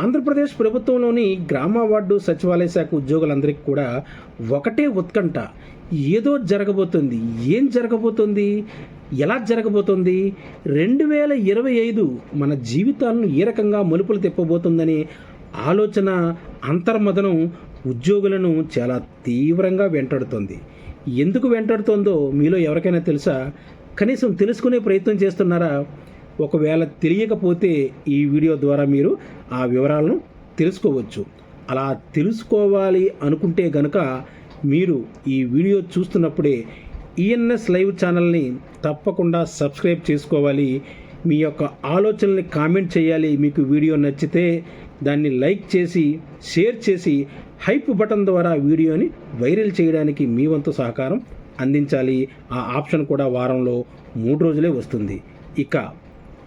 ఆంధ్రప్రదేశ్ ప్రభుత్వంలోని గ్రామ వార్డు సచివాలయ శాఖ ఉద్యోగులందరికీ కూడా ఒకటే ఉత్కంఠ. ఏదో జరగబోతుంది. ఏం జరగబోతుంది? ఎలా జరగబోతుంది? రెండు వేల ఇరవై ఐదు మన జీవితాలను ఏ రకంగా మలుపులు తిప్పబోతుందనే ఆలోచన అంతర్మదనం ఉద్యోగులను చాలా తీవ్రంగా వెంటాడుతుంది. ఎందుకు వెంటాడుతుందో మీలో ఎవరికైనా తెలుసా? కనీసం తెలుసుకునే ప్రయత్నం చేస్తున్నారా? ఒకవేళ తెలియకపోతే ఈ వీడియో ద్వారా మీరు ఆ వివరాలను తెలుసుకోవచ్చు. అలా తెలుసుకోవాలి అనుకుంటే గనుక మీరు ఈ వీడియో చూస్తున్నప్పుడే ఈఎన్ఎస్ లైవ్ ఛానల్ని తప్పకుండా సబ్స్క్రైబ్ చేసుకోవాలి. మీ యొక్క ఆలోచనల్ని కామెంట్ చేయాలి. మీకు వీడియో నచ్చితే దాన్ని లైక్ చేసి షేర్ చేసి హైప్ బటన్ ద్వారా వీడియోని వైరల్ చేయడానికి మీ వంతు సహకారం అందించాలి. ఆ ఆప్షన్ కూడా వారంలో మూడు రోజులే వస్తుంది. ఇక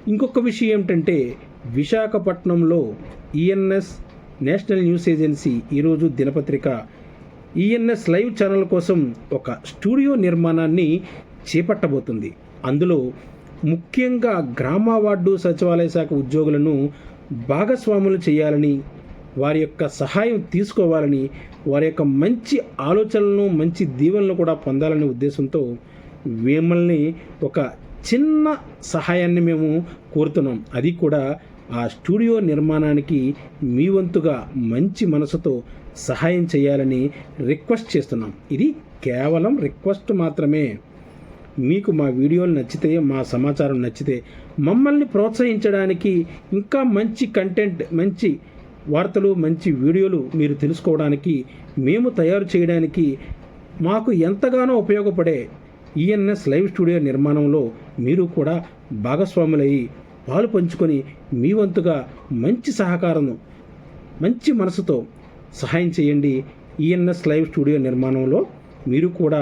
ఇంకొక విషయం ఏమిటంటే విశాఖపట్నంలో ఈఎన్ఎస్ నేషనల్ న్యూస్ ఏజెన్సీ ఈరోజు దినపత్రిక. ఈఎన్ఎస్ లైవ్ ఛానల్ కోసం ఒక స్టూడియో నిర్మాణాన్ని చేపట్టబోతుంది. అందులో ముఖ్యంగా గ్రామ వార్డు సచివాలయ శాఖ ఉద్యోగులను భాగస్వాములు చేయాలని వారి యొక్క సహాయం తీసుకోవాలని వారి యొక్క మంచి ఆలోచనలను మంచి దీవెనలను కూడా పొందాలనే ఉద్దేశంతో మిమ్మల్ని ఒక చిన్న సహాయాన్ని మేము కోరుతున్నాం. అది కూడా ఆ స్టూడియో నిర్మాణానికి మీ వంతుగా మంచి మనసుతో సహాయం చేయాలని రిక్వెస్ట్ చేస్తున్నాం. ఇది కేవలం రిక్వెస్ట్ మాత్రమే. మీకు మా వీడియోలు నచ్చితే మా సమాచారం నచ్చితే మమ్మల్ని ప్రోత్సహించడానికి ఇంకా మంచి కంటెంట్ మంచి వార్తలు మంచి వీడియోలు మీరు తెలుసుకోవడానికి మేము తయారు చేయడానికి మాకు ఎంతగానో ఉపయోగపడే ఈఎన్ఎస్ లైవ్ స్టూడియో నిర్మాణంలో మీరు కూడా భాగస్వాములయ్యి పాలు పంచుకొని మీ వంతుగా మంచి సహకారం మంచి మనసుతో సహాయం చేయండి. ఈఎన్ఎస్ లైవ్ స్టూడియో నిర్మాణంలో మీరు కూడా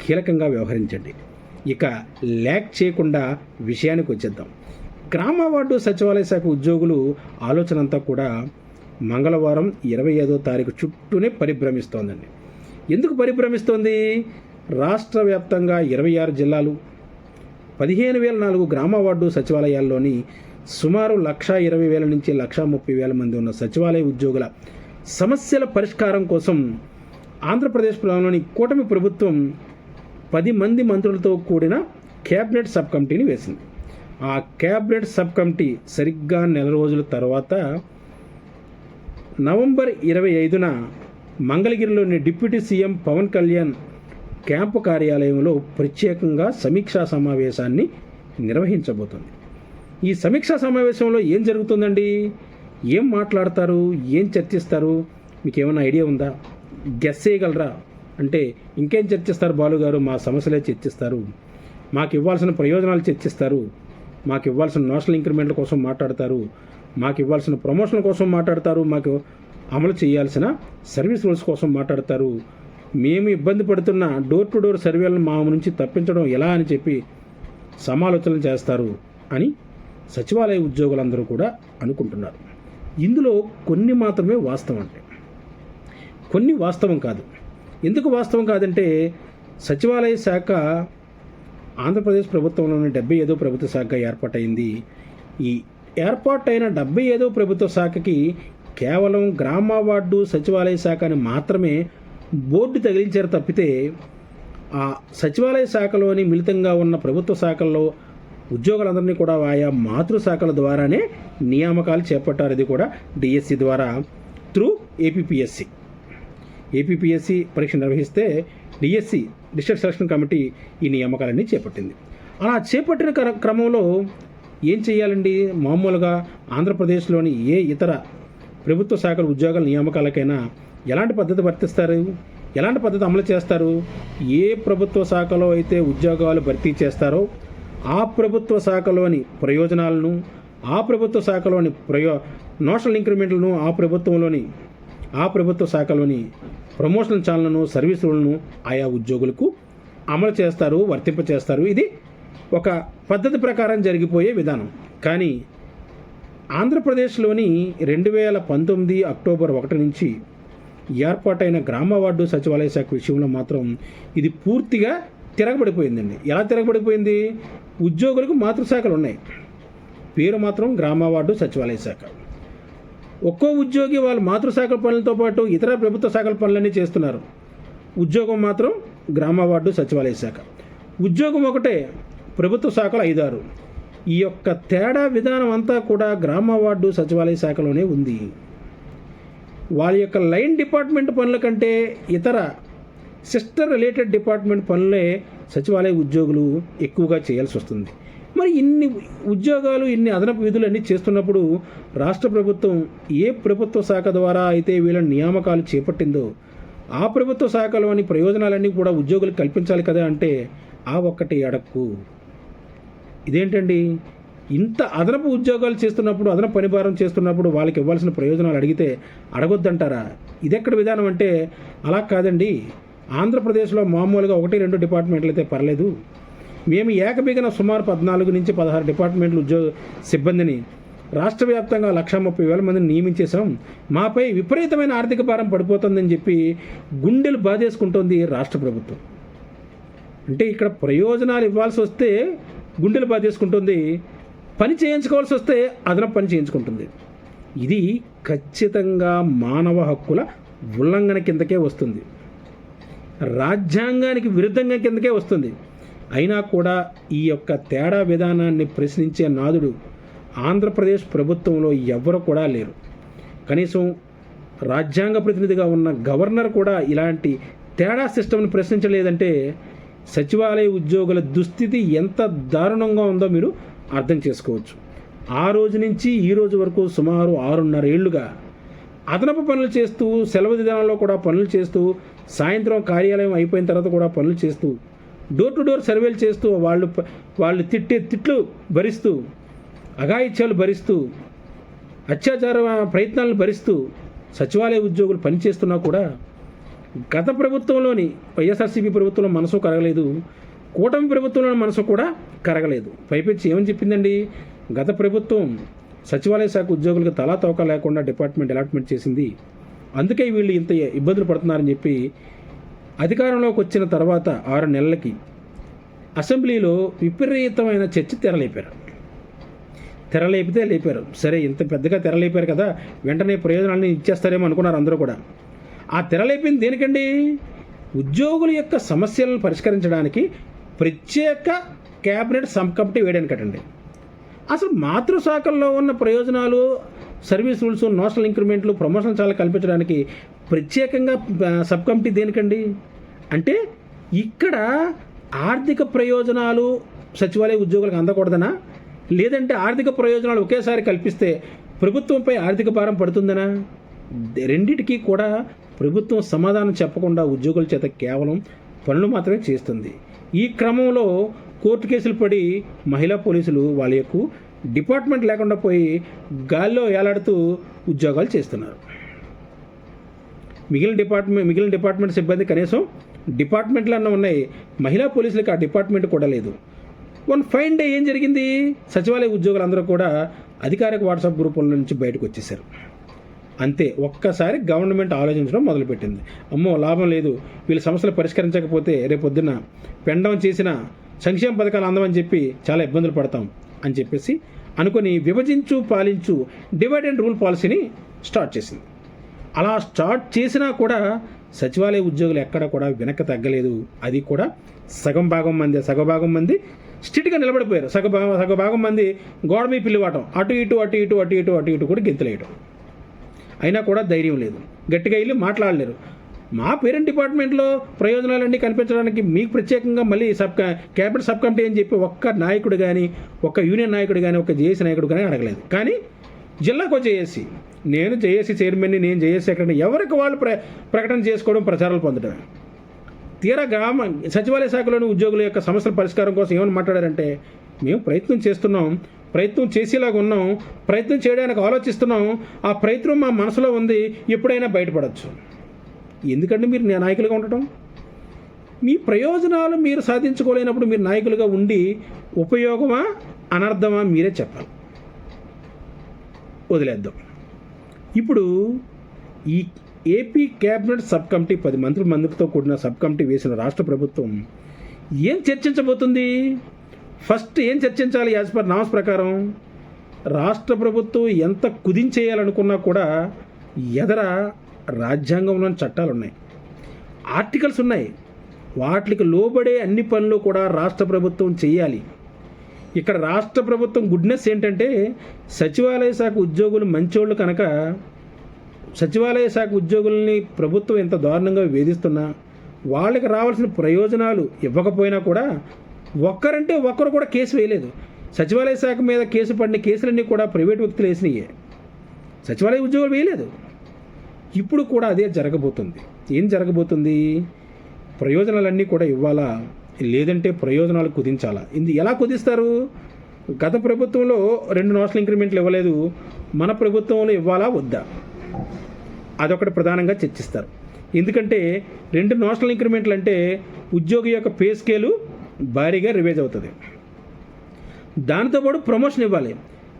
కీలకంగా వ్యవహరించండి. ఇక ల్యాక్ చేయకుండా విషయానికి వచ్చేద్దాం. గ్రామ వార్డు సచివాలయ శాఖ ఉద్యోగులు ఆలోచన అంతా కూడా మంగళవారం ఇరవై ఐదో తారీఖు చుట్టూనే పరిభ్రమిస్తోందండి. ఎందుకు పరిభ్రమిస్తోంది? రాష్ట్ర వ్యాప్తంగా ఇరవై ఆరు జిల్లాలు పదిహేను వేల నాలుగు గ్రామ వార్డు సచివాలయాల్లోని సుమారు లక్ష ఇరవై వేల నుంచి లక్ష ముప్పై వేల మంది ఉన్న సచివాలయ ఉద్యోగుల సమస్యల పరిష్కారం కోసం ఆంధ్రప్రదేశ్ ప్రభుత్వంలోని కూటమి ప్రభుత్వం పది మంది మంత్రులతో కూడిన క్యాబినెట్ సబ్ కమిటీని వేసింది. ఆ క్యాబినెట్ సబ్ కమిటీ సరిగ్గా నెల రోజుల తర్వాత నవంబర్ ఇరవై ఐదున మంగళగిరిలోని deputy CM Pawan Kalyan camp కార్యాలయంలో ప్రత్యేకంగా సమీక్షా సమావేశాన్ని నిర్వహించబోతుంది. ఈ సమీక్షా సమావేశంలో ఏం జరుగుతుందండి? ఏం మాట్లాడతారు? ఏం చర్చిస్తారు? మీకు ఏమైనా ఐడియా ఉందా? గెస్ చేయగలరా? అంటే ఇంకేం చర్చిస్తారు బాలుగారు? మా సమస్యలే చర్చిస్తారు. మాకు ఇవ్వాల్సిన ప్రయోజనాలు చర్చిస్తారు. మాకు ఇవ్వాల్సిన నేషనల్ ఇంక్రిమెంట్ల కోసం మాట్లాడతారు. మాకు ఇవ్వాల్సిన ప్రమోషన్ కోసం మాట్లాడతారు. మాకు అమలు చేయాల్సిన సర్వీస్ రూల్స్ కోసం మాట్లాడతారు. మేము ఇబ్బంది పడుతున్న డోర్ టు డోర్ సర్వేలను మా నుంచి తప్పించడం ఎలా అని చెప్పి సమాలోచనలు చేస్తారు అని సచివాలయ ఉద్యోగులందరూ కూడా అనుకుంటున్నారు. ఇందులో కొన్ని మాత్రమే వాస్తవం అంటే. కొన్ని వాస్తవం కాదు. ఎందుకు వాస్తవం కాదంటే సచివాలయ శాఖ ఆంధ్రప్రదేశ్ ప్రభుత్వంలోని డెబ్బై ఐదో ప్రభుత్వ శాఖ ఏర్పాటైంది. ఈ ఏర్పాటైన డెబ్బై ఐదో ప్రభుత్వ శాఖకి కేవలం గ్రామ వార్డు సచివాలయ శాఖ అని మాత్రమే బోర్డు తగిలించారు తప్పితే ఆ సచివాలయ శాఖలోని మిళితంగా ఉన్న ప్రభుత్వ శాఖల్లో ఉద్యోగులందరినీ కూడా ఆయా మాతృ శాఖల ద్వారానే నియామకాలు చేపట్టారు. ఇది కూడా డిఎస్సి ద్వారా త్రూ ఏపీపీఎస్సి. ఏపీపీఎస్సి పరీక్ష నిర్వహిస్తే డిఎస్సి డిస్ట్రిక్ట్ సెలక్షన్ కమిటీ ఈ నియామకాలన్నీ చేపట్టింది. అలా చేపట్టిన క్ర- క్రమంలో ఏం చేయాలండి? మామూలుగా ఆంధ్రప్రదేశ్లోని ఏ ఇతర ప్రభుత్వ శాఖల ఉద్యోగాల నియామకాలకైనా ఎలాంటి పద్ధతి వర్తిస్తారు? ఎలాంటి పద్ధతి అమలు చేస్తారు? ఏ ప్రభుత్వ శాఖలో అయితే ఉద్యోగాలు భర్తీ చేస్తారో ఆ ప్రభుత్వ శాఖలోని ప్రయోజనాలను ఆ ప్రభుత్వ శాఖలోని ప్రయో నోషనల్ ఇంక్రిమెంట్లను ఆ ప్రభుత్వంలోని ఆ ప్రభుత్వ శాఖలోని ప్రమోషన్ ఛానళ్ళను సర్వీసులను ఆయా ఉద్యోగులకు అమలు చేస్తారు వర్తింప చేస్తారు. ఇది ఒక పద్ధతి ప్రకారం జరిగిపోయే విధానం. కానీ ఆంధ్రప్రదేశ్లోని రెండు వేల పంతొమ్మిది అక్టోబర్ ఒకటి నుంచి ఏర్పాటైన గ్రామ వార్డు సచివాలయ శాఖ విషయంలో మాత్రం ఇది పూర్తిగా తిరగబడిపోయిందండి. ఎలా తిరగబడిపోయింది? ఉద్యోగులకు మాతృశాఖలు ఉన్నాయి. పేరు మాత్రం గ్రామ వార్డు సచివాలయ శాఖ. ఒక్కో ఉద్యోగి వాళ్ళ మాతృశాఖ పనులతో పాటు ఇతర ప్రభుత్వ శాఖల పనులన్నీ చేస్తున్నారు. ఉద్యోగం మాత్రం గ్రామ వార్డు సచివాలయ శాఖ. ఉద్యోగం ఒకటే ప్రభుత్వ శాఖలు ఐదారు. ఈ యొక్క తేడా విధానం అంతా కూడా గ్రామ వార్డు సచివాలయ శాఖలోనే ఉంది. వాళ్ళ యొక్క లైన్ డిపార్ట్మెంట్ పనుల కంటే ఇతర సిస్టర్ రిలేటెడ్ డిపార్ట్మెంట్ పనులే సచివాలయ ఉద్యోగులు ఎక్కువగా చేయాల్సి వస్తుంది. మరి ఇన్ని ఉద్యోగాలు ఇన్ని అదనపు విధులు అన్నీ చేస్తున్నప్పుడు రాష్ట్ర ప్రభుత్వం ఏ ప్రభుత్వ శాఖ ద్వారా అయితే వీళ్ళ నియామకాలు చేపట్టిందో ఆ ప్రభుత్వ శాఖలోని ప్రయోజనాలన్నీ కూడా ఉద్యోగులకు కల్పించాలి కదా అంటే ఆ ఒక్కటి అడక్కు. ఇదేంటండి? ఇంత అదనపు ఉద్యోగాలు చేస్తున్నప్పుడు అదనపు పనిభారం చేస్తున్నప్పుడు వాళ్ళకి ఇవ్వాల్సిన ప్రయోజనాలు అడిగితే అడగొద్దంటారా? ఇదెక్కడ విధానం అంటే అలా కాదండి. ఆంధ్రప్రదేశ్లో మామూలుగా ఒకటి రెండు డిపార్ట్మెంట్లు అయితే పర్లేదు. మేము ఏకబిగిన సుమారు పద్నాలుగు నుంచి పదహారు డిపార్ట్మెంట్లు ఉద్యోగ సిబ్బందిని రాష్ట్ర వ్యాప్తంగా లక్ష ముప్పై వేల మందిని నియమించేశాం. మాపై విపరీతమైన ఆర్థిక భారం పడిపోతుందని చెప్పి గుండెలు బాధేసుకుంటోంది రాష్ట్ర ప్రభుత్వం. అంటే ఇక్కడ ప్రయోజనాలు ఇవ్వాల్సి వస్తే గుండెలు బాధేసుకుంటుంది పని చేయించుకోవాల్సి వస్తే అదనపు పని చేయించుకుంటుంది. ఇది ఖచ్చితంగా మానవ హక్కుల ఉల్లంఘన కిందకే వస్తుంది. రాజ్యాంగానికి విరుద్ధంగా కిందకే వస్తుంది. అయినా కూడా ఈ యొక్క తేడా విధానాన్ని ప్రశ్నించే నాదుడు ఆంధ్రప్రదేశ్ ప్రభుత్వంలో ఎవరు కూడా లేరు. కనీసం రాజ్యాంగ ప్రతినిధిగా ఉన్న గవర్నర్ కూడా ఇలాంటి తేడా సిస్టమ్ని ప్రశ్నించలేదంటే సచివాలయ ఉద్యోగుల దుస్థితి ఎంత దారుణంగా ఉందో మీరు అర్థం చేసుకోవచ్చు. ఆ రోజు నుంచి ఈ రోజు వరకు సుమారు ఆరున్నర ఏళ్ళుగా అదనపు పనులు చేస్తూ సెలవు దినాల్లో కూడా పనులు చేస్తూ సాయంత్రం కార్యాలయం అయిపోయిన తర్వాత కూడా పనులు చేస్తూ డోర్ టు డోర్ సర్వేలు చేస్తూ వాళ్ళు వాళ్ళు తిట్టే తిట్లు భరిస్తూ అఘాయిత్యాలు భరిస్తూ అత్యాచార ప్రయత్నాలను భరిస్తూ సచివాలయ ఉద్యోగులు పనిచేస్తున్నా కూడా గత ప్రభుత్వంలోని వైఎస్ఆర్సీపీ ప్రభుత్వంలో మనసు కరగలేదు. కూటమి ప్రభుత్వంలో మనసు కూడా కరగలేదు. పైపెచ్చి ఏమని చెప్పిందండి? గత ప్రభుత్వం సచివాలయ శాఖ ఉద్యోగులకు తలా తోక లేకుండా డిపార్ట్మెంట్ అలాట్మెంట్ చేసింది. అందుకే వీళ్ళు ఇంత ఇబ్బందులు పడుతున్నారని చెప్పి అధికారంలోకి వచ్చిన తర్వాత ఆరు నెలలకి అసెంబ్లీలో విపరీతమైన చర్చ తెరలేపారు. తెరలేపితే లేపారు. సరే ఇంత పెద్దగా తెరలేపారు కదా వెంటనే ప్రయోజనాలను ఇచ్చేస్తారేమో అనుకున్నారు అందరూ కూడా. ఆ తెరలేపింది దేనికండి? ఉద్యోగుల యొక్క సమస్యలను పరిష్కరించడానికి ప్రత్యేక క్యాబినెట్ సబ్ కమిటీ వేయడానికటండి అసలు మాతృశాఖల్లో ఉన్న ప్రయోజనాలు సర్వీస్ రూల్స్ నోషనల్ ఇంక్రిమెంట్లు ప్రమోషన్ చాలా కల్పించడానికి ప్రత్యేకంగా సబ్ కమిటీ దేనికండి? అంటే ఇక్కడ ఆర్థిక ప్రయోజనాలు సచివాలయ ఉద్యోగులకు అందకూడదనా? లేదంటే ఆర్థిక ప్రయోజనాలు ఒకేసారి కల్పిస్తే ప్రభుత్వంపై ఆర్థిక భారం పడుతుందనా? రెండిటికి కూడా ప్రభుత్వం సమాధానం చెప్పకుండా ఉద్యోగుల చేత కేవలం పనులు మాత్రమే చేస్తుంది. ఈ క్రమంలో కోర్టు కేసులు పడి మహిళా పోలీసులు వాళ్ళ యొక్క డిపార్ట్మెంట్ లేకుండా పోయి గాల్లో ఏలాడుతూ ఉద్యోగాలు చేస్తున్నారు. మిగిలిన డిపార్ట్మెంట్ మిగిలిన డిపార్ట్మెంట్ సిబ్బంది కనీసం డిపార్ట్మెంట్లు అన్న ఉన్నాయి. మహిళా పోలీసులకు ఆ డిపార్ట్మెంట్ కూడా లేదు. వన్ ఫైన్ డే ఏం జరిగింది? సచివాలయ ఉద్యోగులందరూ కూడా అధికారిక వాట్సాప్ గ్రూపుల నుంచి బయటకు వచ్చేసారు అంతే. ఒక్కసారి గవర్నమెంట్ ఆలోచించడం మొదలుపెట్టింది. అమ్మో లాభం లేదు. వీళ్ళ సమస్యలు పరిష్కరించకపోతే రేపొద్దున పెండం చేసిన సంక్షేమ పథకాలు అందమని చెప్పి చాలా ఇబ్బందులు పడతాం అని చెప్పేసి అనుకుని విభజించు పాలించు డివైడ్ అండ్ రూల్ పాలసీని స్టార్ట్ చేసింది. అలా స్టార్ట్ చేసినా కూడా సచివాలయ ఉద్యోగులు ఎక్కడ కూడా వెనక్కి తగ్గలేదు. అది కూడా సగం భాగం మంది సగ భాగం మంది స్టిట్గా నిలబడిపోయారు. సగ భాగం సగ భాగం మంది గోడ మీ పిల్లివాటం. అటు ఇటు అటు ఇటు అటు ఇటు అటు ఇటు కూడా గెంతులేయటం. అయినా కూడా ధైర్యం లేదు. గట్టిగా వెళ్ళి మాట్లాడలేరు. మా పేరెంట్ డిపార్ట్మెంట్లో ప్రయోజనాలన్నీ కనిపించడానికి మీకు ప్రత్యేకంగా మళ్ళీ సబ్ క్యాబినెట్ సబ్ కమిటీ అని చెప్పి ఒక్క నాయకుడు కానీ ఒక్క యూనియన్ నాయకుడు కానీ ఒక్క జేఏసీ నాయకుడు కానీ అడగలేదు. కానీ జిల్లాకు జేఏసీ నేను జేఏసీ చైర్మన్ని నేను జేఏసీ ఎక్కడ ఎవరికి వాళ్ళు ప్ర ప్రకటన చేసుకోవడం ప్రచారాలు పొందడం తీరా గ్రామ సచివాలయ శాఖలోని ఉద్యోగుల యొక్క సమస్యల పరిష్కారం కోసం ఏమని మాట్లాడారంటే మేము ప్రయత్నం చేస్తున్నాం ప్రయత్నం చేసేలాగా ఉన్నాం ప్రయత్నం చేయడానికి ఆలోచిస్తున్నాం ఆ ప్రయత్నం మా మనసులో ఉంది ఎప్పుడైనా బయటపడవచ్చు ఎందుకంటే మీరు నా- నాయకులుగా ఉండటం? మీ ప్రయోజనాలు మీరు సాధించుకోలేనప్పుడు మీరు నాయకులుగా ఉండి ఉపయోగమా అనర్థమా మీరే చెప్పాలి. వదిలేద్దాం. ఇప్పుడు ఈ ఏపీ క్యాబినెట్ సబ్ కమిటీ పది మంత్రి మందితో కూడిన సబ్ కమిటీ వేసిన రాష్ట్ర ప్రభుత్వం ఏం చర్చించబోతుంది? ఫస్ట్ ఏం చర్చించాలి యాజ్ పర్ నామ్స్ ప్రకారం? రాష్ట్ర ప్రభుత్వం ఎంత కుదించేయాలనుకున్నా కూడా ఎదర రాజ్యాంగంలోని చట్టాలు ఉన్నాయి ఆర్టికల్స్ ఉన్నాయి. వాటికి లోబడే అన్ని పనులు కూడా రాష్ట్ర ప్రభుత్వం చేయాలి. ఇక్కడ రాష్ట్ర ప్రభుత్వం గుడ్నెస్ ఏంటంటే సచివాలయ శాఖ ఉద్యోగులు మంచోళ్ళు కనుక సచివాలయ శాఖ ఉద్యోగుల్ని ప్రభుత్వం ఎంత దారుణంగా వేధిస్తున్నా వాళ్ళకి రావాల్సిన ప్రయోజనాలు ఇవ్వకపోయినా కూడా ఒక్కరంటే ఒక్కరు కూడా కేసు వేయలేదు. సచివాలయ శాఖ మీద కేసు పడిన కేసులన్నీ కూడా ప్రైవేట్ వ్యక్తులు వేసినాయే. సచివాలయ ఉద్యోగులు వేయలేదు. ఇప్పుడు కూడా అదే జరగబోతుంది. ఏం జరగబోతుంది? ప్రయోజనాలన్నీ కూడా ఇవ్వాలా? లేదంటే ప్రయోజనాలు కుదించాలా? ఇది ఎలా కుదిస్తారు? గత ప్రభుత్వంలో రెండు నోషనల్ ఇంక్రిమెంట్లు ఇవ్వలేదు. మన ప్రభుత్వంలో ఇవ్వాలా? వద్దా? అదొకటి ప్రధానంగా చర్చిస్తారు. ఎందుకంటే రెండు నోషనల్ ఇంక్రిమెంట్లు అంటే ఉద్యోగి యొక్క పే స్కేలు భారీగా రివైజ్ అవుతుంది. దాంతోపాటు ప్రమోషన్ ఇవ్వాలి.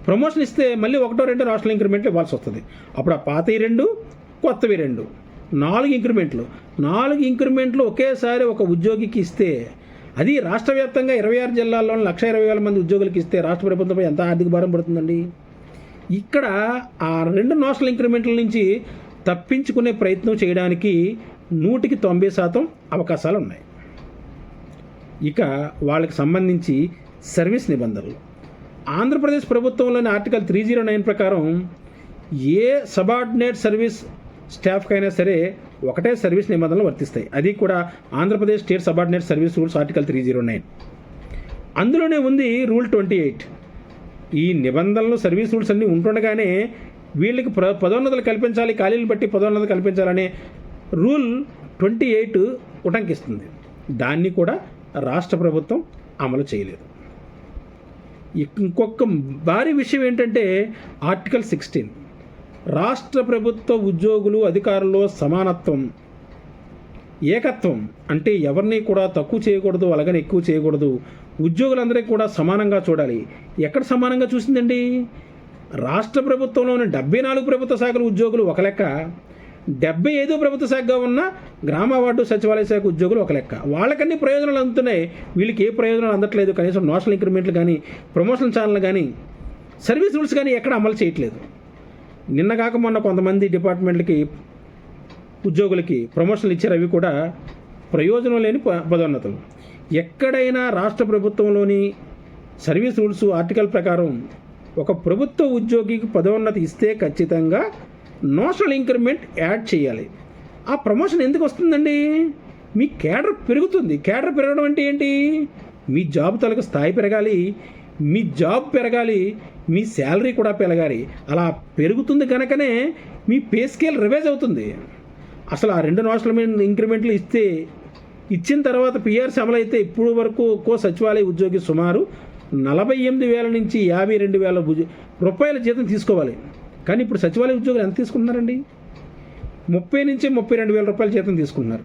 ప్రమోషన్ ఇస్తే మళ్ళీ ఒకటో రెండో నోషనల్ ఇంక్రిమెంట్లు ఇవ్వాల్సి వస్తుంది. అప్పుడు ఆ పాతవి రెండు కొత్తవి రెండు. నాలుగు ఇంక్రిమెంట్లు నాలుగు ఇంక్రిమెంట్లు ఒకేసారి ఒక ఉద్యోగికి ఇస్తే అది రాష్ట్ర వ్యాప్తంగా ఇరవై ఆరు జిల్లాల్లో లక్ష ఇరవై వేల మంది ఉద్యోగులకు ఇస్తే రాష్ట్ర ప్రభుత్వంపై ఎంత ఆర్థిక భారం పడుతుందండి? ఇక్కడ ఆ రెండు నోషనల్ ఇంక్రిమెంట్ల నుంచి తప్పించుకునే ప్రయత్నం చేయడానికి నూటికి తొంభై శాతం అవకాశాలు ఉన్నాయి. ఇక వాళ్ళకి సంబంధించి సర్వీస్ నిబంధనలు. ఆంధ్రప్రదేశ్ ప్రభుత్వంలోని ఆర్టికల్ త్రీ జీరో నైన్ ప్రకారం ఏ సబార్డినేట్ సర్వీస్ స్టాఫ్కైనా సరే ఒకటే సర్వీస్ నిబంధనలు వర్తిస్తాయి. అది కూడా Andhra Pradesh state subordinate service rules article three zero nine. అందులోనే ఉంది రూల్ ట్వంటీ ఎయిట్. ఈ నిబంధనలు సర్వీస్ రూల్స్ అన్నీ ఉంటుండగానే వీళ్ళకి ప్ర పదోన్నతులు కల్పించాలి ఖాళీలు బట్టి పదోన్నతులు కల్పించాలనే రూల్ ట్వంటీ ఎయిట్ ఉటంకిస్తుంది. దాన్ని కూడా రాష్ట్ర ప్రభుత్వం అమలు చేయలేదు. ఇంకొక భారీ విషయం ఏంటంటే ఆర్టికల్ సిక్స్టీన్. రాష్ట్ర ప్రభుత్వ ఉద్యోగులు అధికారుల్లో సమానత్వం ఏకత్వం అంటే ఎవరిని కూడా తక్కువ చేయకూడదు అలాగని ఎక్కువ చేయకూడదు. ఉద్యోగులందరికీ కూడా సమానంగా చూడాలి. ఎక్కడ సమానంగా చూసిందండి? రాష్ట్ర ప్రభుత్వంలోని డెబ్బై నాలుగు ప్రభుత్వ శాఖల ఉద్యోగులు ఒక లెక్క డెబ్బై ఐదు ప్రభుత్వ శాఖగా ఉన్న గ్రామ వార్డు సచివాలయ శాఖ ఉద్యోగులు ఒక లెక్క. వాళ్ళకన్నీ ప్రయోజనాలు అందుతున్నాయి. వీళ్ళకి ఏ ప్రయోజనాలు అందట్లేదు? కనీసం నోషనల్ ఇంక్రిమెంట్లు కానీ ప్రమోషన్ ఛానల్ కానీ సర్వీస్ రూల్స్ కానీ ఎక్కడ అమలు చేయట్లేదు. నిన్న కాక మొన్న కొంతమంది డిపార్ట్మెంట్లకి ఉద్యోగులకి ప్రమోషన్లు ఇచ్చారు. అవి కూడా ప్రయోజనం లేని ప- పదోన్నతులు. ఎక్కడైనా రాష్ట్ర ప్రభుత్వంలోని సర్వీస్ రూల్స్ ఆర్టికల్ ప్రకారం ఒక ప్రభుత్వ ఉద్యోగికి పదోన్నతి ఇస్తే ఖచ్చితంగా నోషనల్ ఇంక్రిమెంట్ యాడ్ చేయాలి. ఆ ప్రమోషన్ ఎందుకు వస్తుందండి? మీ కేడర్ పెరుగుతుంది. కేడర్ పెరగడం అంటే ఏంటి? మీ జాబ్ తలకు స్థాయి పెరగాలి. మీ జాబ్ పెరగాలి. మీ శాలరీ కూడా పెరగాలి. అలా పెరుగుతుంది కనుకనే మీ పే స్కేల్ రివైజ్ అవుతుంది. అసలు ఆ రెండు నోషనల్ ఇంక్రిమెంట్లు ఇస్తే ఇచ్చిన తర్వాత పిఆర్సీ అమలైతే ఇప్పుడు వరకు ఒక్కో సచివాలయ ఉద్యోగి సుమారు నలభై ఎనిమిది వేల నుంచి యాభై రెండు వేల రూపాయల జీతం తీసుకోవాలి. కానీ ఇప్పుడు సచివాలయ ఉద్యోగులు ఎంత తీసుకుంటున్నారండి? ముప్పై నుంచి ముప్పై రెండు వేల రూపాయల జీతం తీసుకుంటున్నారు.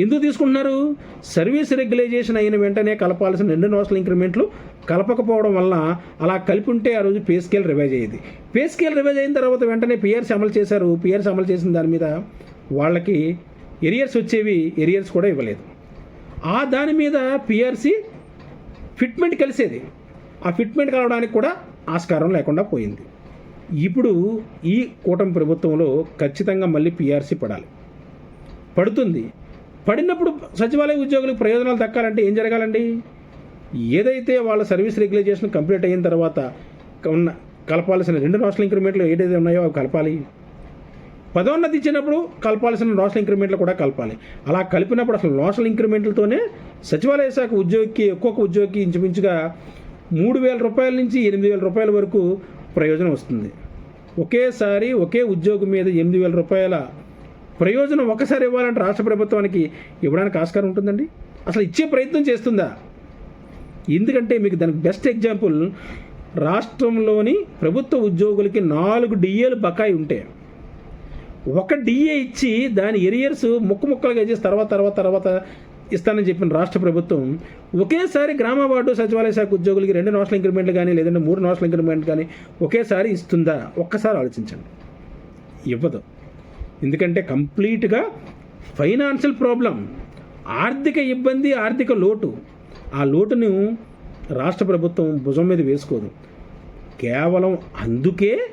ఎందుకు తీసుకుంటున్నారు? సర్వీస్ రెగ్యులైజేషన్ అయిన వెంటనే కలపాల్సిన రెండు నోషనల్ ఇంక్రిమెంట్లు కలపకపోవడం వల్ల అలా కలిపి ఉంటే ఆ రోజు పే స్కేల్ రివైజ్ అయ్యేది. పే స్కేల్ రివైజ్ అయిన తర్వాత వెంటనే పిఆర్సీ అమలు చేశారు. పిఆర్సీ అమలు చేసిన దాని మీద వాళ్ళకి ఎరియర్స్ వచ్చేవి ఎరియర్స్ కూడా ఇవ్వలేదు. ఆ దాని మీద పిఆర్సీ ఫిట్మెంట్ కలిసేది. ఆ ఫిట్మెంట్ కలవడానికి కూడా ఆస్కారం లేకుండా పోయింది. ఇప్పుడు ఈ కూటమి ప్రభుత్వంలో ఖచ్చితంగా మళ్ళీ పీఆర్సీ పడాలి. పడుతుంది. పడినప్పుడు సచివాలయ ఉద్యోగులకు ప్రయోజనాలు దక్కాలంటే ఏం జరగాలండి? ఏదైతే వాళ్ళ సర్వీస్ రెగ్యులేషన్ కంప్లీట్ అయిన తర్వాత ఉన్న కలపాల్సిన రెండు నోషనల్ ఇంక్రిమెంట్లు ఏదైతే ఉన్నాయో అవి కలపాలి. పదోన్నతి ఇచ్చినప్పుడు కలపాల్సిన రాష్ట్ర ఇంక్రిమెంట్లు కూడా కలపాలి. అలా కలిపినప్పుడు అసలు నోషనల్ ఇంక్రిమెంట్లతోనే సచివాలయ శాఖ ఉద్యోగికి ఒక్కొక్క ఉద్యోగికి ఇంచుమించుగా మూడు వేల రూపాయల నుంచి ఎనిమిది వేల రూపాయల వరకు ప్రయోజనం వస్తుంది. ఒకేసారి ఒకే ఉద్యోగం మీద ఎనిమిది వేల రూపాయల ప్రయోజనం ఒకసారి ఇవ్వాలంటే రాష్ట్ర ప్రభుత్వానికి ఇవ్వడానికి ఆస్కారం ఉంటుందండి? అసలు ఇచ్చే ప్రయత్నం చేస్తుందా? ఎందుకంటే మీకు దానికి బెస్ట్ ఎగ్జాంపుల్ రాష్ట్రంలోని ప్రభుత్వ ఉద్యోగులకి నాలుగు డిఏలు బకాయి ఉంటే ఒక డిఏ ఇచ్చి దాని ఎరియర్స్ ముక్కు ముక్కలుగా చేసి తర్వాత తర్వాత తర్వాత ఇస్తానని చెప్పిన రాష్ట్ర ప్రభుత్వం ఒకేసారి గ్రామ వార్డు సచివాలయ శాఖ ఉద్యోగులకి రెండు నోషనల్ ఇంక్రిమెంట్లు కానీ లేదంటే మూడు నోషనల్ ఇంక్రిమెంట్ కానీ ఒకేసారి ఇస్తుందా? ఒక్కసారి ఆలోచించండి. ఇవ్వదు. ఎందుకంటే కంప్లీట్గా ఫైనాన్షియల్ ప్రాబ్లం ఆర్థిక ఇబ్బంది ఆర్థిక లోటు. ఆ లోటును రాష్ట్ర ప్రభుత్వం భుజం మీద వేసుకోదు. కేవలం అందుకే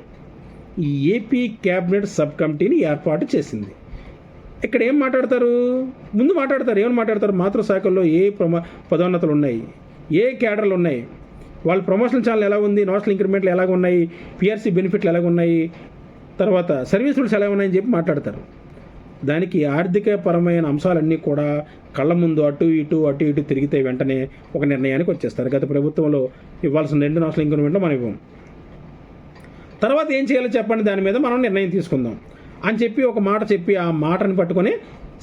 ఈ ఏపీ క్యాబినెట్ సబ్ కమిటీని ఏర్పాటు చేసింది. ఇక్కడ ఏం మాట్లాడతారు? ముందు మాట్లాడతారు ఏమని మాట్లాడతారు? మాతృశాఖల్లో ఏ ప్రమో పదోన్నతులు ఉన్నాయి? ఏ క్యాడర్లు ఉన్నాయి? వాళ్ళ ప్రమోషన్ ఛానల్ ఎలా ఉంది? నోషనల్ ఇంక్రిమెంట్లు ఎలాగ ఉన్నాయి? పిఆర్సీ బెనిఫిట్లు ఎలాగ ఉన్నాయి? తర్వాత సర్వీస్ రూల్స్ ఎలా ఉన్నాయని చెప్పి మాట్లాడతారు. దానికి ఆర్థిక పరమైన అంశాలన్నీ కూడా కళ్ళ ముందు అటు ఇటు అటు ఇటు తిరిగితే వెంటనే ఒక నిర్ణయానికి వచ్చేస్తారు. గత ప్రభుత్వంలో ఇవ్వాల్సిన రెండు నోషనల్ ఇంక్రిమెంట్లు మనం ఇవ్వం. తర్వాత ఏం చేయాలో చెప్పండి. దాని మీద మనం నిర్ణయం తీసుకుందాం. అని చెప్పి ఒక మాట చెప్పి ఆ మాటను పట్టుకొని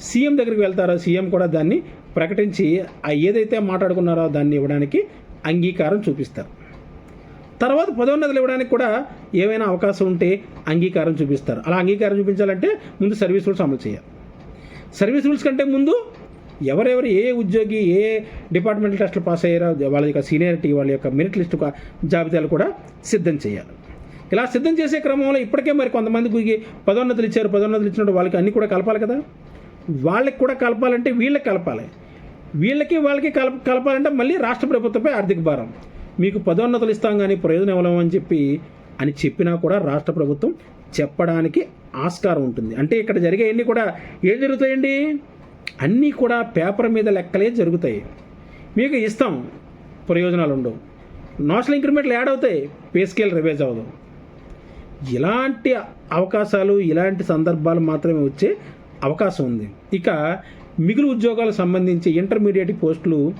సీఎం దగ్గరికి వెళ్తారో సీఎం కూడా దాన్ని ప్రకటించి ఆ ఏదైతే మాట్లాడుకున్నారో దాన్ని ఇవ్వడానికి అంగీకారం చూపిస్తారు. తర్వాత పదోన్నతులు ఇవ్వడానికి కూడా ఏమైనా అవకాశం ఉంటే అంగీకారం చూపిస్తారు. అలా అంగీకారం చూపించాలంటే ముందు సర్వీస్ రూల్స్ అమలు చేయాలి. సర్వీస్ రూల్స్ కంటే ముందు ఎవరెవరు ఏ ఉద్యోగి ఏ డిపార్ట్మెంటల్ టెస్టులు పాస్ అయ్యారో వాళ్ళ యొక్క సీనియారిటీ వాళ్ళ యొక్క మెరిట్ లిస్టు జాబితాలు కూడా సిద్ధం చేయాలి. ఇలా సిద్ధం చేసే క్రమంలో ఇప్పటికే మరి కొంతమందికి పదోన్నతులు ఇచ్చారు పదోన్నతులు ఇచ్చినప్పుడు వాళ్ళకి అన్నీ కూడా కలపాలి కదా? వాళ్ళకి కూడా కలపాలంటే వీళ్ళకి కలపాలి. వీళ్ళకి వాళ్ళకి కలప కలపాలంటే మళ్ళీ రాష్ట్ర ప్రభుత్వంపై ఆర్థిక భారం. మీకు పదోన్నతులు ఇస్తాం కానీ ప్రయోజనం ఇవ్వలేము అని చెప్పి అని చెప్పినా కూడా రాష్ట్ర ప్రభుత్వం చెప్పడానికి ఆస్కారం ఉంటుంది. అంటే ఇక్కడ జరిగే అన్నీ కూడా ఏం జరుగుతాయండి? అన్నీ కూడా పేపర్ మీద లెక్కలే జరుగుతాయి. మీకు ఇస్తాం ప్రయోజనాలు ఉండవు. నోషనల్ ఇంక్రిమెంట్లు యాడ్ అవుతాయి పే స్కేల్ రివైజ్ అవ్వదు. ఇలాంటి అవకాశాలు ఇలాంటి సందర్భాలు మాత్రమే వచ్చే అవకాశం ఉంది. ఇక మిగులు ఉద్యోగాలకు సంబంధించి ఇంటర్మీడియట్ పోస్టులు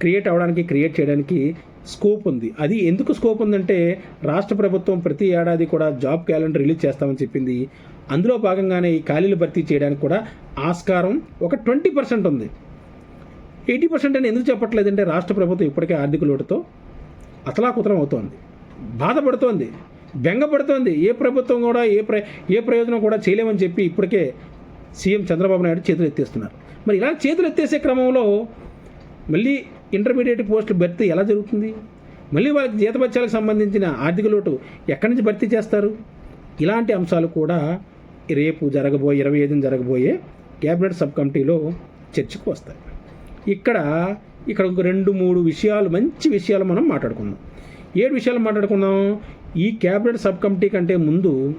క్రియేట్ అవ్వడానికి క్రియేట్ చేయడానికి స్కోప్ ఉంది. అది ఎందుకు స్కోప్ ఉందంటే రాష్ట్ర ప్రభుత్వం ప్రతి ఏడాది కూడా జాబ్ క్యాలెండర్ రిలీజ్ చేస్తామని చెప్పింది. అందులో భాగంగానే ఈ ఖాళీలు భర్తీ చేయడానికి కూడా ఆస్కారం ఒక ట్వంటీ పర్సెంట్ ఉంది. ఎయిటీ పర్సెంట్ అని ఎందుకు చెప్పట్లేదంటే రాష్ట్ర ప్రభుత్వం ఇప్పటికే ఆర్థిక లోటుతో అతలాకుతలం అవుతోంది. బాధపడుతోంది. బెంగపడుతోంది ఏ ప్రభుత్వం కూడా ఏ ప్ర ఏ ప్రయోజనం కూడా చేయలేమని చెప్పి ఇప్పటికే సీఎం చంద్రబాబు నాయుడు చేతులు ఎత్తేస్తున్నారు. మరి ఇలా చేతులు ఎత్తేసే క్రమంలో మళ్ళీ ఇంటర్మీడియట్ పోస్టులు భర్తీ ఎలా జరుగుతుంది? మళ్ళీ వాళ్ళకి జీతభత్యాలకు సంబంధించిన ఆర్థిక లోటు ఎక్కడి నుంచి భర్తీ చేస్తారు? ఇలాంటి అంశాలు కూడా రేపు జరగబోయే ఇరవై ఐదున జరగబోయే క్యాబినెట్ సబ్ కమిటీలో చర్చకు వస్తాయి. ఇక్కడ ఇక్కడ ఒక రెండు మూడు విషయాలు మంచి విషయాలు మనం మాట్లాడుకుందాం. ఏడు విషయాలు మాట్లాడుకుందాం. ఈ క్యాబినెట్ సబ్ కమిటీ కంటే ముందు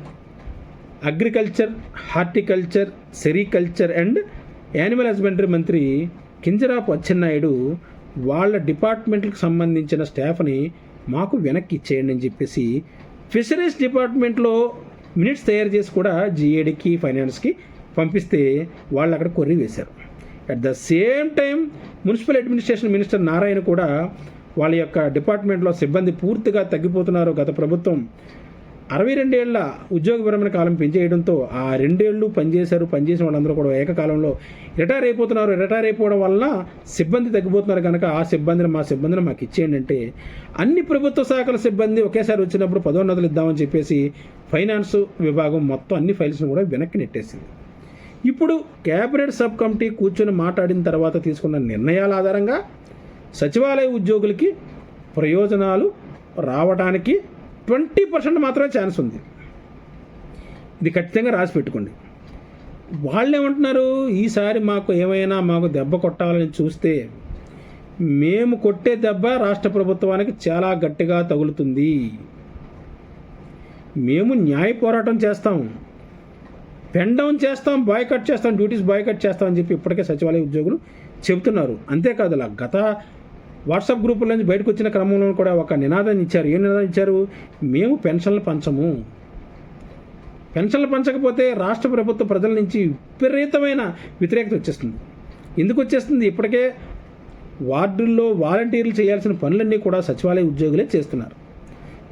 agriculture horticulture sericulture and animal husbandry మంత్రి కింజరాపు అచ్చెన్నాయుడు వాళ్ళ డిపార్ట్మెంట్కి సంబంధించిన స్టాఫ్ని మాకు వెనక్కి ఇచ్చేయండి అని చెప్పేసి ఫిషరీస్ డిపార్ట్మెంట్లో మినిట్స్ తయారు చేసి కూడా జిఏడికి ఫైనాన్స్కి పంపిస్తే వాళ్ళు అక్కడ కొర్రీ వేశారు. At the same time municipal administration minister Narayana కూడా వాళ్ళ యొక్క డిపార్ట్మెంట్లో సిబ్బంది పూర్తిగా తగ్గిపోతున్నారు గత ప్రభుత్వం అరవై రెండేళ్ళ ఉద్యోగ విరమణ కాలం పెంచేయడంతో ఆ రెండేళ్ళు పనిచేశారు పనిచేసిన వాళ్ళందరూ కూడా ఏకకాలంలో రిటైర్ అయిపోతున్నారు రిటైర్ అయిపోవడం వలన సిబ్బంది తగ్గిపోతున్నారు కనుక ఆ సిబ్బందిని మా సిబ్బందిని మాకు ఇచ్చేయండి అంటే అన్ని ప్రభుత్వ శాఖల సిబ్బంది ఒకేసారి వచ్చినప్పుడు పదోన్నతులు ఇద్దామని చెప్పేసి ఫైనాన్స్ విభాగం మొత్తం అన్ని ఫైల్స్ను కూడా వెనక్కి నెట్టేసింది. ఇప్పుడు క్యాబినెట్ సబ్ కమిటీ కూర్చొని మాట్లాడిన తర్వాత తీసుకున్న నిర్ణయాల ఆధారంగా సచివాలయ ఉద్యోగులకి ప్రయోజనాలు రావడానికి ట్వంటీ పర్సెంట్ మాత్రమే ఛాన్స్ ఉంది. ఇది ఖచ్చితంగా రాసి పెట్టుకోండి. వాళ్ళు ఏమంటున్నారు ఈసారి మాకు ఏమైనా మాకు దెబ్బ కొట్టాలని చూస్తే మేము కొట్టే దెబ్బ రాష్ట్ర ప్రభుత్వానికి చాలా గట్టిగా తగులుతుంది. మేము న్యాయ పోరాటం చేస్తాం. పెండౌన్ చేస్తాం బాయ్కట్ చేస్తాం డ్యూటీస్ బాయ్కట్ చేస్తాం అని చెప్పి ఇప్పటికే సచివాలయ ఉద్యోగులు చెబుతున్నారు. అంతేకాదు గత వాట్సాప్ గ్రూపుల నుంచి బయటకు వచ్చిన క్రమంలో కూడా ఒక నినాదం ఇచ్చారు. ఏం నినాదం ఇచ్చారు? మేము పెన్షన్లు పంచము. పెన్షన్లు పంచకపోతే రాష్ట్ర ప్రభుత్వ ప్రజల నుంచి విపరీతమైన వ్యతిరేకత వచ్చేస్తుంది. ఎందుకు వచ్చేస్తుంది? ఇప్పటికే వార్డుల్లో వాలంటీర్లు చేయాల్సిన పనులన్నీ కూడా సచివాలయ ఉద్యోగులే చేస్తున్నారు.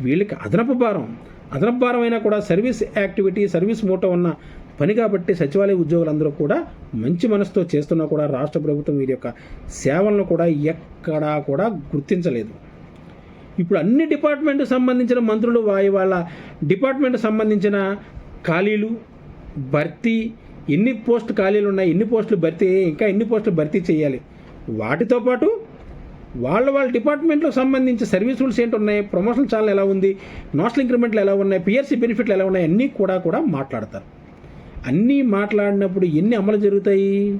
వీళ్ళకి అదనపు భారం. అదనపు భారం అయినా కూడా సర్వీస్ యాక్టివిటీ సర్వీస్ మూట ఉన్న పని కాబట్టి సచివాలయ ఉద్యోగులందరూ కూడా మంచి మనసుతో చేస్తున్నా కూడా రాష్ట్ర ప్రభుత్వం వీరి యొక్క సేవలను కూడా ఎక్కడా కూడా గుర్తించలేదు. ఇప్పుడు అన్ని డిపార్ట్మెంట్ సంబంధించిన మంత్రులు వారి వాళ్ళ డిపార్ట్మెంట్ సంబంధించిన ఖాళీలు భర్తీ ఎన్ని పోస్ట్ ఖాళీలు ఉన్నాయి ఎన్ని పోస్టులు భర్తీ ఇంకా ఎన్ని పోస్టులు భర్తీ చేయాలి? వాటితో పాటు వాళ్ళ వాళ్ళ డిపార్ట్మెంట్లో సంబంధించి సర్వీస్ రూల్స్ ఏంటి ఉన్నాయి ప్రమోషన్ ఛానల్ ఎలా ఉంది నోషనల్ ఇంక్రిమెంట్లు ఎలా ఉన్నాయి పిఆర్సీ బెనిఫిట్లు ఎలా ఉన్నాయి అన్నీ కూడా కూడా మాట్లాడతారు. అన్నీ మాట్లాడినప్పుడు ఎన్ని అమలు జరుగుతాయి?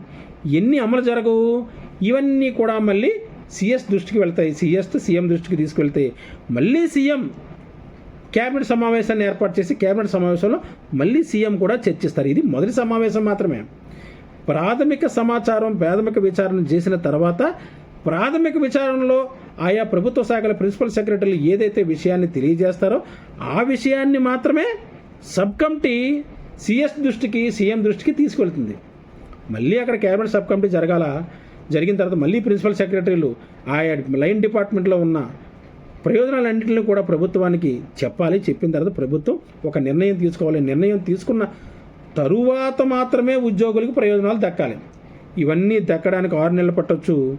ఎన్ని అమలు జరగవు? ఇవన్నీ కూడా మళ్ళీ సిఎస్ దృష్టికి వెళ్తాయి. సిఎస్ సీఎం దృష్టికి తీసుకెళ్తాయి మళ్ళీ సీఎం కేబినెట్ సమావేశాన్ని ఏర్పాటు చేసి కేబినెట్ సమావేశంలో మళ్ళీ సీఎం కూడా చర్చిస్తారు. ఇది మొదటి సమావేశం మాత్రమే. ప్రాథమిక సమాచారం ప్రాథమిక విచారణ చేసిన తర్వాత ప్రాథమిక విచారణలో ఆయా ప్రభుత్వ శాఖల ప్రిన్సిపల్ సెక్రటరీలు ఏదైతే విషయాన్ని తెలియజేస్తారో ఆ విషయాన్ని మాత్రమే సబ్ కమిటీ సిఎస్ దృష్టికి సీఎం దృష్టికి తీసుకెళ్తుంది. మళ్ళీ అక్కడ క్యాబినెట్ సబ్ కమిటీ జరగాల జరిగిన తర్వాత మళ్ళీ ప్రిన్సిపల్ సెక్రటరీలు ఆయా లైన్ డిపార్ట్మెంట్లో ఉన్న ప్రయోజనాలన్నింటినీ కూడా ప్రభుత్వానికి చెప్పాలి. చెప్పిన తర్వాత ప్రభుత్వం ఒక నిర్ణయం తీసుకోవాలి. నిర్ణయం తీసుకున్న తరువాత మాత్రమే ఉద్యోగులకు ప్రయోజనాలు దక్కాలి. ఇవన్నీ దక్కడానికి ఆరు నెలలు పట్టొచ్చు.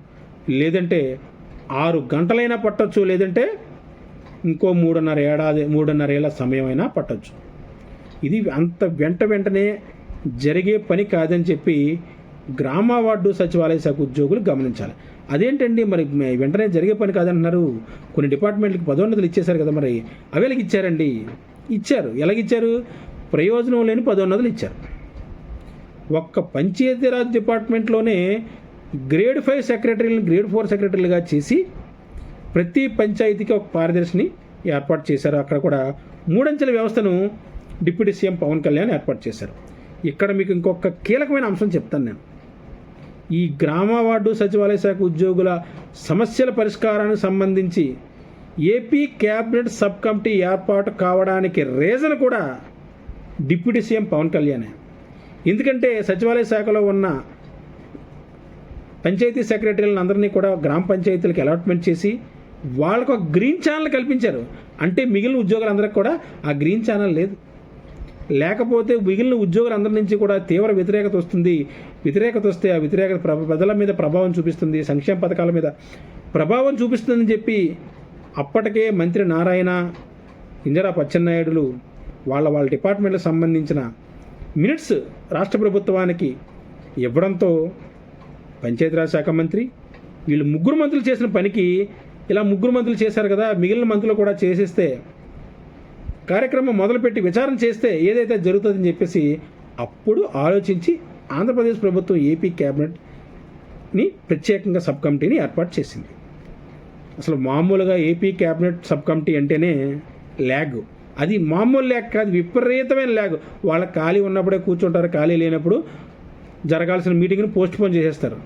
లేదంటే ఆరు గంటలైనా పట్టొచ్చు. లేదంటే ఇంకో మూడున్నర ఏడాది మూడున్నర ఏళ్ళ సమయమైనా పట్టొచ్చు. ఇది అంత వెంట వెంటనే జరిగే పని కాదని చెప్పి గ్రామ వార్డు సచివాలయ శాఖ ఉద్యోగులు గమనించాలి. అదేంటండి మరి వెంటనే జరిగే పని కాదంటున్నారు. కొన్ని డిపార్ట్మెంట్లకు పదోన్నతులు ఇచ్చేశారు కదా మరి. అవేలకి ఇచ్చారండి? ఇచ్చారు. ఎలాగిచ్చారు ప్రయోజనం లేని పదోన్నతులు ఇచ్చారు. ఒక్క పంచాయతీరాజ్ డిపార్ట్మెంట్లోనే గ్రేడ్ ఫైవ్ సెక్రటరీలను గ్రేడ్ ఫోర్ సెక్రటరీలుగా చేసి ప్రతి పంచాయతీకి ఒక పారదర్శిని ఏర్పాటు చేశారు. అక్కడ కూడా మూడంచెల వ్యవస్థను డిప్యూటీ సీఎం పవన్ కళ్యాణ్ ఏర్పాటు చేశారు. ఇక్కడ మీకు ఇంకొక కీలకమైన అంశం చెప్తాను నేను. ఈ గ్రామ వార్డు సచివాలయ శాఖ ఉద్యోగుల సమస్యల పరిష్కారానికి సంబంధించి ఏపీ క్యాబినెట్ సబ్ కమిటీ ఏర్పాటు కావడానికి రీజన్ కూడా డిప్యూటీ సీఎం పవన్ కళ్యాణే. ఎందుకంటే సచివాలయ శాఖలో ఉన్న పంచాయతీ సెక్రటరీలను అందరినీ కూడా గ్రామ పంచాయతీలకు అలాట్మెంట్ చేసి వాళ్ళకు ఒక గ్రీన్ ఛానల్ కల్పించారు. అంటే మిగిలిన ఉద్యోగులందరికీ కూడా ఆ గ్రీన్ ఛానల్ లేదు. లేకపోతే మిగిలిన ఉద్యోగులందరి నుంచి కూడా తీవ్ర వ్యతిరేకత వస్తుంది. వ్యతిరేకత వస్తే ఆ వ్యతిరేకత ప్ర- ప్రజల మీద ప్రభావం చూపిస్తుంది సంక్షేమ పథకాల మీద ప్రభావం చూపిస్తుందని చెప్పి అప్పటికే మంత్రి నారాయణ ఇందిరా పచ్చెన్నాయుడులు వాళ్ళ వాళ్ళ డిపార్ట్మెంట్లకు సంబంధించిన మినిట్స్ రాష్ట్ర ప్రభుత్వానికి ఇవ్వడంతో పంచాయతీరాజ్ శాఖ మంత్రి వీళ్ళు ముగ్గురు మంత్రులు చేసిన పనికి ఇలా ముగ్గురు మంత్రులు చేశారు కదా మిగిలిన మంత్రులు కూడా చేసేస్తే కార్యక్రమం మొదలుపెట్టి విచారణ చేస్తే ఏదైతే జరుగుతుందని చెప్పేసి అప్పుడు ఆలోచించి ఆంధ్రప్రదేశ్ ప్రభుత్వం ఏపీ క్యాబినెట్ని ప్రత్యేకంగా సబ్ కమిటీని ఏర్పాటు చేసింది. అసలు మామూలుగా ఏపీ క్యాబినెట్ సబ్ కమిటీ అంటేనే ల్యాగ్. అది మామూలు ల్యాగ్ కాదు విపరీతమైన ల్యాగ్. వాళ్ళ ఖాళీ ఉన్నప్పుడే కూర్చుంటారు ఖాళీ లేనప్పుడు జరగాల్సిన మీటింగ్ని పోస్ట్పోన్ చేసేస్తారు.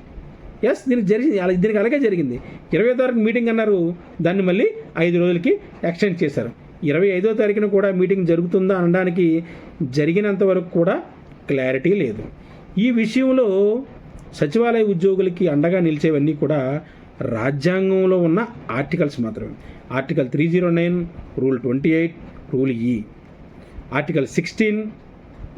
ఎస్ దీనికి జరిగింది. దీనికి అలాగే జరిగింది. ఇరవై తారీఖు మీటింగ్ అన్నారు. దాన్ని మళ్ళీ ఐదు రోజులకి ఎక్స్టెండ్ చేశారు. ఇరవై ఐదో తారీఖున కూడా మీటింగ్ జరుగుతుందా అనడానికి జరిగినంత వరకు కూడా క్లారిటీ లేదు. ఈ విషయంలో సచివాలయ ఉద్యోగులకి అండగా నిలిచేవన్నీ కూడా రాజ్యాంగంలో ఉన్న ఆర్టికల్స్ మాత్రమే. Article three zero nine rule twenty eight rule ఈ. ఆర్టికల్ సిక్స్టీన్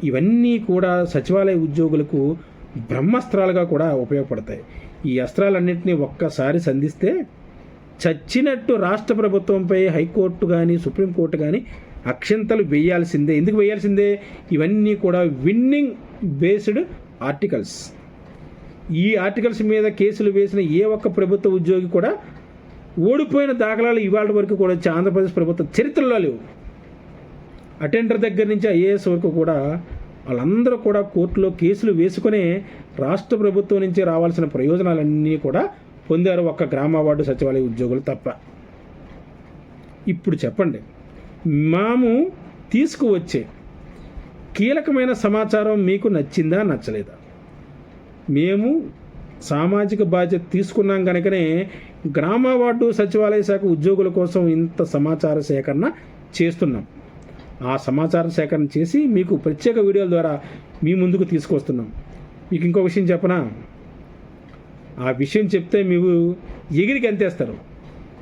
ఇవన్నీ కూడా సచివాలయ ఉద్యోగులకు బ్రహ్మాస్త్రాలుగా కూడా ఉపయోగపడతాయి. ఈ అస్త్రాలన్నింటినీ ఒక్కసారి సంధిస్తే చచ్చినట్టు రాష్ట్ర ప్రభుత్వంపై హైకోర్టు కానీ సుప్రీంకోర్టు కానీ అక్షంతలు వేయాల్సిందే. ఎందుకు వేయాల్సిందే? ఇవన్నీ కూడా విన్నింగ్ బేస్డ్ ఆర్టికల్స్. ఈ ఆర్టికల్స్ మీద కేసులు వేసిన ఏ ఒక్క ప్రభుత్వ ఉద్యోగి కూడా ఓడిపోయిన దాఖలాలు ఇవాళ వరకు కూడా వచ్చి ఆంధ్రప్రదేశ్ ప్రభుత్వ చరిత్రలో లేవు. అటెండర్ దగ్గర నుంచి ఐఏఎస్ వరకు కూడా వాళ్ళందరూ కూడా కోర్టులో కేసులు వేసుకునే రాష్ట్ర ప్రభుత్వం నుంచి రావాల్సిన ప్రయోజనాలన్నీ కూడా పొందారు ఒక్క గ్రామ వార్డు సచివాలయ ఉద్యోగులు తప్ప. ఇప్పుడు చెప్పండి. మాము తీసుకువచ్చే కీలకమైన సమాచారం మీకు నచ్చిందా నచ్చలేదా? మేము సామాజిక బాధ్యత తీసుకున్నాం కనుకనే గ్రామ వార్డు సచివాలయ శాఖ ఉద్యోగుల కోసం ఇంత సమాచార సేకరణ చేస్తున్నాం. ఆ సమాచార సేకరణ చేసి మీకు ప్రత్యేక వీడియోల ద్వారా మీ ముందుకు తీసుకొస్తున్నాం. మీకు ఇంకో విషయం చెప్పనా? ఆ విషయం చెప్తే మీరు ఎగిరికి అంతేస్తారు.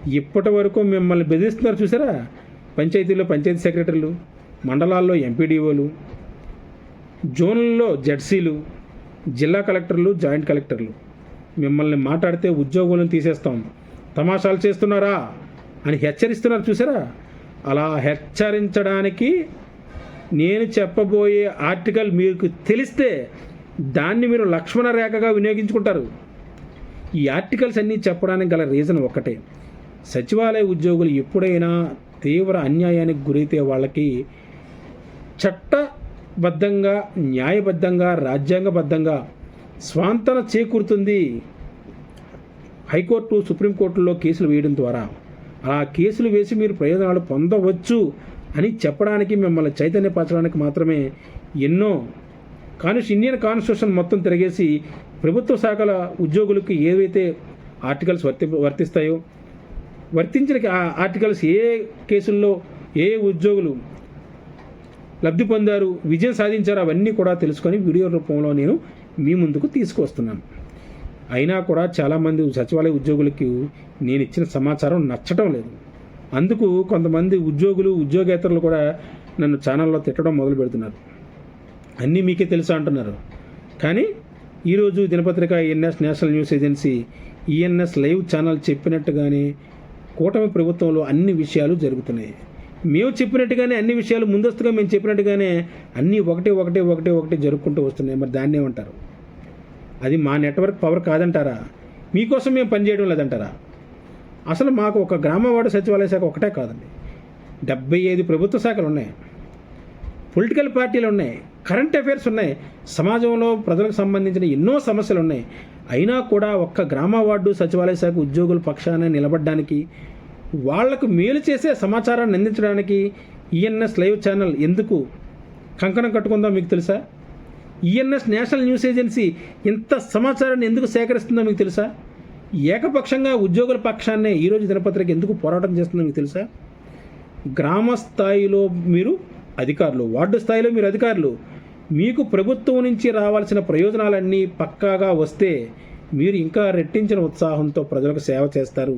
ఇప్పటి వరకు మిమ్మల్ని బెదిరిస్తున్నారు చూసారా? పంచాయతీలో పంచాయతీ సెక్రటరీలు మండలాల్లో ఎంపీడీఓలు జోన్లలో జడ్సీలు జిల్లా కలెక్టర్లు జాయింట్ కలెక్టర్లు. మిమ్మల్ని మాట్లాడితే ఉద్యోగులను తీసేస్తాం. తమాషాలు చేస్తున్నారా? అని హెచ్చరిస్తున్నారు చూసారా? అలా హెచ్చరించడానికి నేను చెప్పబోయే ఆర్టికల్ మీకు తెలిస్తే దాన్ని మీరు లక్ష్మణ రేఖగా వినియోగించుకుంటారు. ఈ ఆర్టికల్స్ అన్నీ చెప్పడానికి గల రీజన్ ఒక్కటే. సచివాలయ ఉద్యోగులు ఎప్పుడైనా తీవ్ర అన్యాయానికి గురైతే వాళ్ళకి చట్టబద్ధంగా న్యాయబద్ధంగా రాజ్యాంగబద్ధంగా స్వాంతన చేకూరుతుంది హైకోర్టు సుప్రీంకోర్టులో కేసులు వేయడం ద్వారా. ఆ కేసులు వేసి మీరు ప్రయోజనాలు పొందవచ్చు అని చెప్పడానికి మిమ్మల్ని చైతన్యపరచడానికి మాత్రమే ఎన్నో కాన్స్టి ఇండియన్ కాన్స్టిట్యూషన్ మొత్తం తిరిగేసి ప్రభుత్వ శాఖల ఉద్యోగులకు ఏవైతే ఆర్టికల్స్ వర్తి వర్తిస్తాయో వర్తించిన ఆ ఆర్టికల్స్ ఏ కేసుల్లో ఏ ఉద్యోగులు లబ్ధి పొందారు విజయం సాధించారు అవన్నీ కూడా తెలుసుకొని వీడియో రూపంలో నేను మీ ముందుకు తీసుకొస్తున్నాను అయినా కూడా చాలామంది సచివాలయ ఉద్యోగులకి నేను ఇచ్చిన సమాచారం నచ్చటం లేదు. అందుకు కొంతమంది ఉద్యోగులు ఉద్యోగేతరులు కూడా నన్ను ఛానల్లో తిట్టడం మొదలు పెడుతున్నారు అన్నీ మీకే తెలుసా అంటున్నారు. కానీ ఈరోజు దినపత్రిక ENS national news agency ENS live channel చెప్పినట్టుగానే కూటమి ప్రభుత్వంలో అన్ని విషయాలు జరుగుతున్నాయి. మేము చెప్పినట్టుగానే అన్ని విషయాలు ముందస్తుగా మేము చెప్పినట్టుగానే అన్నీ ఒకటి ఒకటి ఒకటి ఒకటి జరుపుకుంటూ వస్తున్నాయి. మరి దాన్ని ఏమంటారు? అది మా నెట్వర్క్ పవర్ కాదంటారా? మీకోసం మేము పనిచేయడం లేదంటారా? అసలు మాకు ఒక గ్రామ వార్డు సచివాలయ శాఖ ఒకటే కాదండి. డెబ్బై ఐదు ప్రభుత్వ శాఖలు ఉన్నాయి. పొలిటికల్ పార్టీలు ఉన్నాయి. కరెంట్ అఫైర్స్ ఉన్నాయి. సమాజంలో ప్రజలకు సంబంధించిన ఎన్నో సమస్యలు ఉన్నాయి. అయినా కూడా ఒక్క గ్రామ వార్డు సచివాలయ శాఖ ఉద్యోగుల పక్షాన నిలబడడానికి వాళ్ళకు మేలు చేసే సమాచారాన్ని అందించడానికి ఈఎన్ఎస్ లైవ్ ఛానల్ ఎందుకు కంకణం కట్టుకుందో మీకు తెలుసా? ఈఎన్ఎస్ నేషనల్ న్యూస్ ఏజెన్సీ ఇంత సమాచారాన్ని ఎందుకు సేకరిస్తుందో మీకు తెలుసా? ఏకపక్షంగా ఉద్యోగుల పక్షాన్నే ఈరోజు దినపత్రిక ఎందుకు పోరాటం చేస్తుందో మీకు తెలుసా? గ్రామ స్థాయిలో మీరు అధికారులు వార్డు స్థాయిలో మీరు అధికారులు మీకు ప్రభుత్వం నుంచి రావాల్సిన ప్రయోజనాలన్నీ పక్కాగా వస్తే మీరు ఇంకా రెట్టించిన ఉత్సాహంతో ప్రజలకు సేవ చేస్తారు.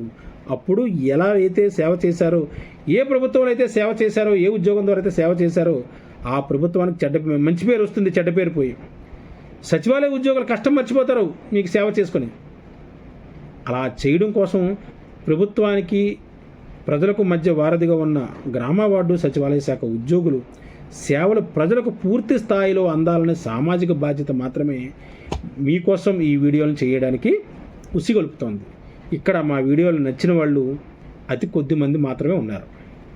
అప్పుడు ఎలా అయితే సేవ చేశారో ఏ ప్రభుత్వంలో అయితే సేవ చేశారో ఏ ఉద్యోగం ద్వారా అయితే సేవ చేశారో ఆ ప్రభుత్వానికి చెడ్డ మంచి పేరు వస్తుంది చెడ్డ పేరు పోయి. సచివాలయ ఉద్యోగులు కష్టం మర్చిపోతారు మీకు సేవ చేసుకొని. అలా చేయడం కోసం ప్రభుత్వానికి ప్రజలకు మధ్య వారధిగా ఉన్న గ్రామ వార్డు సచివాలయ శాఖ ఉద్యోగులు సేవలు ప్రజలకు పూర్తి స్థాయిలో అందాలనే సామాజిక బాధ్యత మాత్రమే మీకోసం ఈ వీడియోలను చేయడానికి ఉసిగొలుపుతోంది. ఇక్కడ మా వీడియోలు నచ్చిన వాళ్ళు అతి కొద్ది మంది మాత్రమే ఉన్నారు.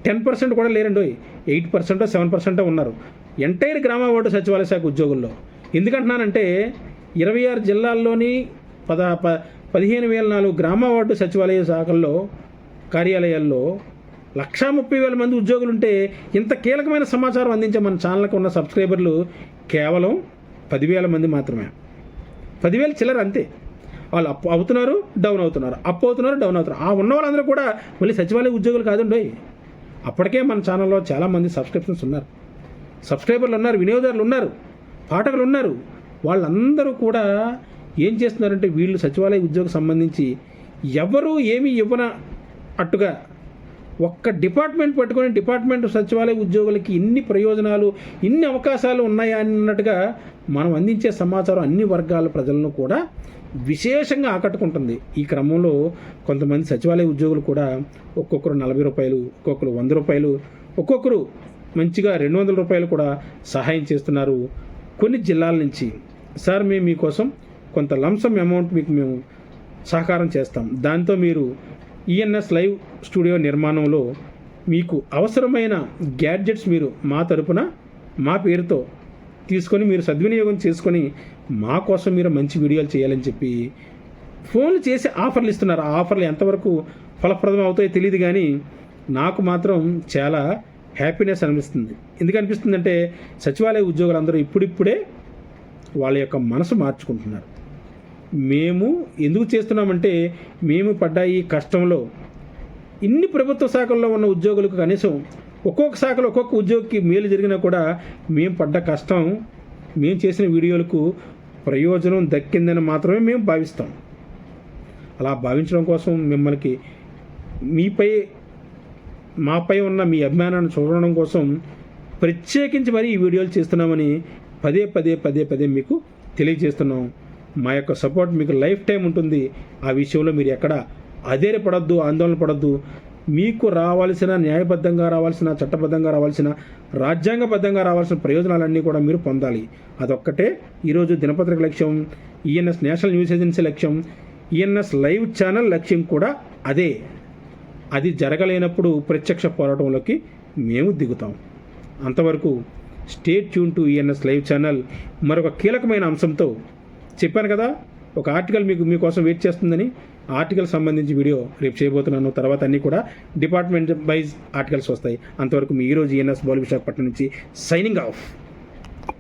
టెన్ పర్సెంట్ కూడా లేరండి ఎయిట్ పర్సెంట్ సెవెన్ పర్సెంట్ ఉన్నారు. ఎంటైర్ గ్రామ వార్డు సచివాలయ శాఖ ఉద్యోగుల్లో. ఎందుకంటున్నానంటే ఇరవై ఆరు జిల్లాల్లోని పద ప పదిహేను వేల నాలుగు గ్రామ వార్డు సచివాలయ శాఖల్లో కార్యాలయాల్లో లక్షా ముప్పై వేల మంది ఉద్యోగులు ఉంటే ఇంత కీలకమైన సమాచారం అందించే మన ఛానల్కి ఉన్న సబ్స్క్రైబర్లు కేవలం పదివేల మంది మాత్రమే. పదివేల చిల్లర అంతే. వాళ్ళు అప్పు అవుతున్నారు డౌన్ అవుతున్నారు. అప్పు అవుతున్నారు డౌన్ అవుతున్నారు. ఆ ఉన్న వాళ్ళందరూ కూడా మళ్ళీ సచివాలయ ఉద్యోగులు కాదండి అప్పటికే మన ఛానల్లో చాలామంది సబ్స్క్రిప్షన్స్ ఉన్నారు. సబ్స్క్రైబర్లు ఉన్నారు వినియోగదారులు ఉన్నారు పాఠకులు ఉన్నారు. వాళ్ళందరూ కూడా ఏం చేస్తున్నారంటే వీళ్ళు సచివాలయ ఉద్యోగం సంబంధించి ఎవరు ఏమీ ఇవ్వన అట్టుగా ఒక్క డిపార్ట్మెంట్ పట్టుకొని డిపార్ట్మెంట్ సచివాలయ ఉద్యోగులకి ఇన్ని ప్రయోజనాలు ఇన్ని అవకాశాలు ఉన్నాయా అన్నట్టుగా మనం అందించే సమాచారం అన్ని వర్గాల ప్రజలను కూడా విశేషంగా ఆకట్టుకుంటుంది. ఈ క్రమంలో కొంతమంది సచివాలయ ఉద్యోగులు కూడా ఒక్కొక్కరు నలభై రూపాయలు ఒక్కొక్కరు వంద రూపాయలు ఒక్కొక్కరు మంచిగా రెండు వందల రూపాయలు కూడా సహాయం చేస్తున్నారు కొన్ని జిల్లాల నుంచి. సార్ మేము మీకోసం కొంత లంసం అమౌంట్ మీకు మేము సహకారం చేస్తాం. దాంతో మీరు ఈఎన్ఎస్ లైవ్ స్టూడియో నిర్మాణంలో మీకు అవసరమైన గ్యాడ్జెట్స్ మీరు మా తరపున మా పేరుతో తీసుకొని మీరు సద్వినియోగం చేసుకొని మా కోసం మీరు మంచి వీడియోలు చేయాలని చెప్పి ఫోన్లు చేసి ఆఫర్లు ఇస్తున్నారు. ఆ ఆఫర్లు ఎంతవరకు ఫలప్రదం అవుతాయో తెలియదు కానీ నాకు మాత్రం చాలా హ్యాపీనెస్ అనిపిస్తుంది. ఎందుకు అనిపిస్తుందంటే సచివాలయ ఉద్యోగులందరూ ఇప్పుడిప్పుడే వాళ్ళ యొక్క మనసు మార్చుకుంటున్నారు. మేము ఎందుకు చేస్తున్నామంటే మేము పడ్డ ఈ కష్టంలో ఇన్ని ప్రభుత్వ శాఖల్లో ఉన్న ఉద్యోగులకు కనీసం ఒక్కొక్క శాఖలో ఒక్కొక్క ఉద్యోగికి మేలు జరిగినా కూడా మేము పడ్డ కష్టం మేము చేసిన వీడియోలకు ప్రయోజనం దక్కిందని మాత్రమే మేము భావిస్తాం. అలా భావించడం కోసం మిమ్మల్ని మీపై మాపై ఉన్న మీ అభిమానాన్ని చూడడం కోసం ప్రత్యేకించి మరీ ఈ వీడియోలు చేస్తున్నామని పదే పదే పదే పదే మీకు తెలియజేస్తున్నాం. మా యొక్క సపోర్ట్ మీకు లైఫ్ టైం ఉంటుంది. ఆ విషయంలో మీరు ఎక్కడ అధైర్యపడద్దు ఆందోళన పడద్దు. మీకు రావాల్సిన న్యాయబద్ధంగా రావాల్సిన చట్టబద్ధంగా రావాల్సిన రాజ్యాంగబద్ధంగా రావాల్సిన ప్రయోజనాలన్నీ కూడా మీరు పొందాలి. అదొక్కటే ఈరోజు దినపత్రిక లక్ష్యం ఈఎన్ఎస్ నేషనల్ న్యూస్ ఏజెన్సీ లక్ష్యం ఈఎన్ఎస్ లైవ్ ఛానల్ లక్ష్యం కూడా అదే. అది జరగలేనప్పుడు ప్రత్యక్ష పోరాటంలోకి మేము దిగుతాం. అంతవరకు stay tune to ENS live channel మరొక కీలకమైన అంశంతో చెప్పాను కదా ఒక ఆర్టికల్ మీకు మీకోసం వెయిట్ చేస్తుందని. ఆర్టికల్ సంబంధించి వీడియో రేపు చేయబోతున్నాను. తర్వాత అన్నీ కూడా డిపార్ట్మెంట్ వైజ్ ఆర్టికల్స్ వస్తాయి. అంతవరకు మీ ఈరోజు ఈఎన్ఎస్ బౌల్ విశాఖపట్నం నుంచి సైనింగ్ ఆఫ్